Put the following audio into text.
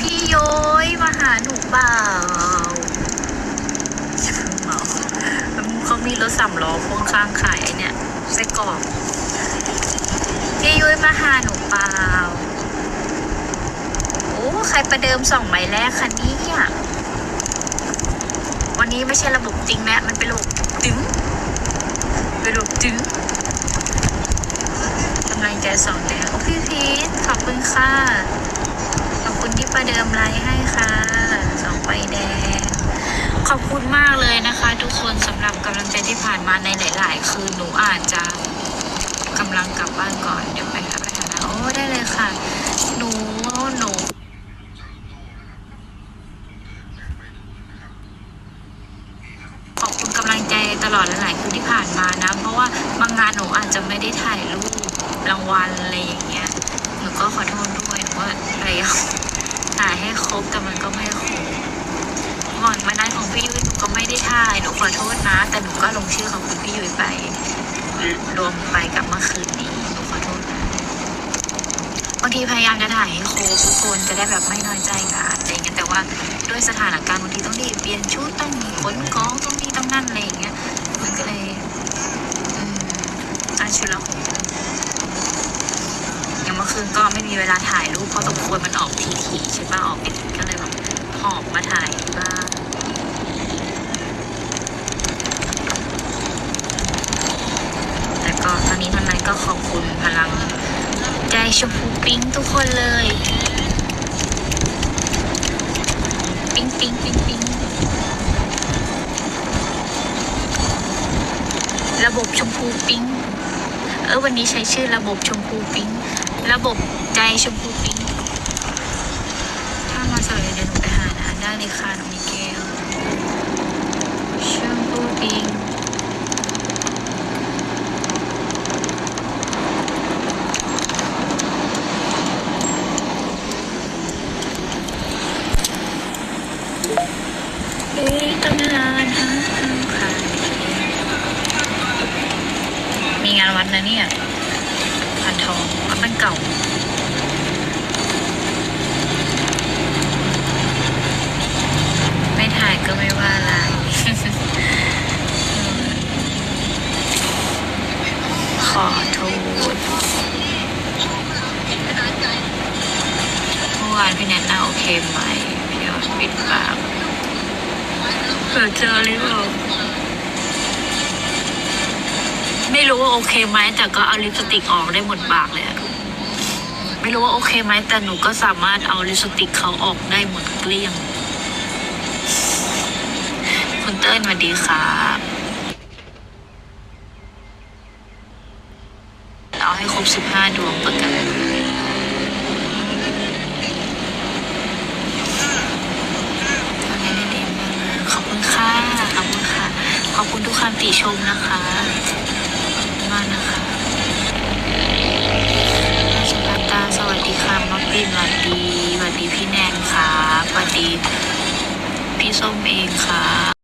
พี่ย้อยมาหาหนูเปล่าเขามีรถสามล้อพ่วงข้างขายเนี่ยไส้กรอกพี่ย้อยมาหาหนูเปล่าโอ้ใครประเดิมสองใบแรกคะเนี่ะวันนี้ไม่ใช่ระบบจริงแม่มันเป็นระบบดึงเป็นระบบดึงกำลังแจสองแดงโอ้พี่พีทขอบคุณค่ะ ประเดิมไลน์ให้ค่ะสองใบแดง ขอบคุณมากเลยนะคะ ทุกคนสำหรับกำลังใจที่ผ่านมาในหลาย ๆ คืนหนูอาจจะกำลังกลับบ้านก่อนเดี๋ยวไปหาไปทำนะโอ้ได้เลยค่ะ หนูหนูขอบคุณกำลังใจตลอดหลาย ๆ คืนที่ผ่านมานะ เพราะว่าบางงานหนูอาจจะไม่ได้ถ่ายรูปรางวัลอะไรอย่างเงี้ยหนูก็ขอโทษด้วยหนูว่าพยายาม ถ่ายให้ครบแต่มันก็ไม่ครบก่อนวันนั้นของพี่ยุ้ยหนูก็ไม่ได้ถ่ายหนูขอโทษนะ แต่หนูก็ลงชื่อของคุณพี่ยุ้ยไป รวมไปกับเมื่อคืนนี้หนูขอโทษนะบางทีพยายามจะถ่ายให้ครบทุกคนจะได้แบบไม่น้อยใจกันอะไรเงี้ยแต่ว่าด้วยสถานการณ์บางทีต้องรีบเปลี่ยนชุดต้องขนของต้องนี่ต้องนั่นอะไรอย่างเงี้ยมันก็เลยอืมอาชุดละหกอย่างเมื่อคืนก็ไมีเวลาถ่ายรูปเพราะสมควรมันออกทีๆใช่ป่ะออกติดก็เลยแบบหอบมาถ่ายบ้านแต่ก็ตอนนี้ท่านนั้นก็ขอบคุณพลังใจชมพูปิ๊งทุกคนเลย ปิ๊งปิ๊งปิ๊งปิ๊งระบบชมพูปิ๊งเออวันนี้ใช้ชื่อระบบชมพูปิ๊ง ระบบใจชมพูปิ๊งถ้ามาสวยเดี๋ยวหนูไปหานะได้เลยค่ะน้องมิเกลชมพูปิ๊งเอ๊ะตำนานฮะมีงานวัดนะเนี่ย เก่าไม่ถ่ายก็ไม่ว่าอะไรขอโทษเมื่อวานพี่แนนน่าโอเคไหมพี่ออสปิดปากเผื่อเจอหรือเปล่าไม่รู้ว่าโอเคไหมแต่ก็เอาลิปสติกออกได้หมดปากเลยอะ ไม่รู้ว่าโอเคไหมแต่หนูก็สามารถเอาลิปสติกเขาออกได้หมดเกลี้ยง คุณเติ้ลสวัสดีครับเอาให้ครบสิบห้าดวงประกันดีมากขอบคุณค่ะ ขอบคุณค่ะ ขอบคุณทุกคำติชมนะคะมากนะคะ สุภัตตาสวัสดีค่ะมองปินสวัสดีสวัสดีพี่แนนค่ะสวัสดีพี่ส้มเองค่ะ